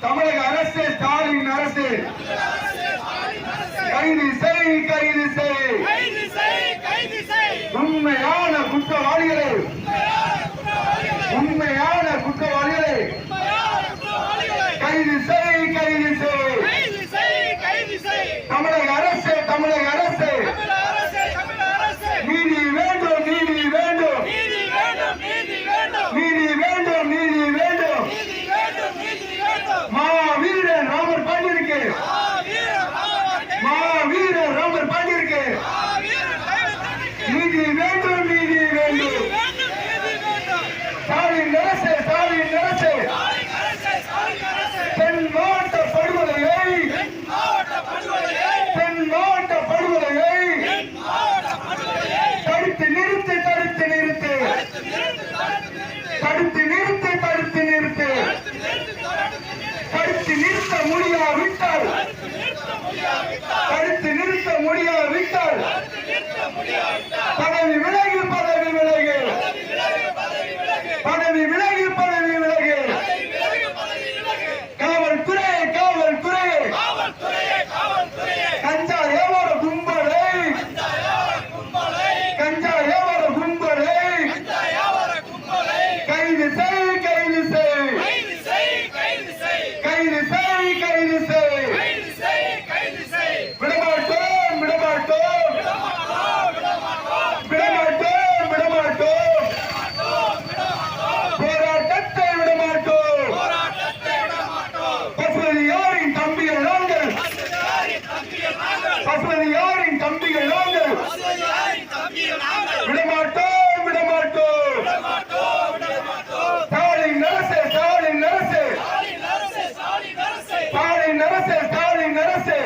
தமிழக அரசு ஸ்டாலின் அரசு! கைது செய் கைது செய்! உண்மையான குற்றவாளிகளை! உண்மையான குற்றவாளிகளை! கைது செய் கைது செய்! தடுத்து நிறுத்த முடியாவிட்டால் தடுத்து நிறுத்த முடியாவிட்டால் பதவி விட என்பது யாரின் தம்பிகள் நாங்கள். விடமாட்டோம் விடமாட்டோம். ஸ்டாலின் அரசு ஸ்டாலின் நரசு ஸ்டாலின் அரசு ஸ்டாலின் அரசு.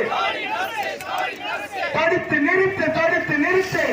தடுத்து நிறுத்து தடுத்து நிறுத்து.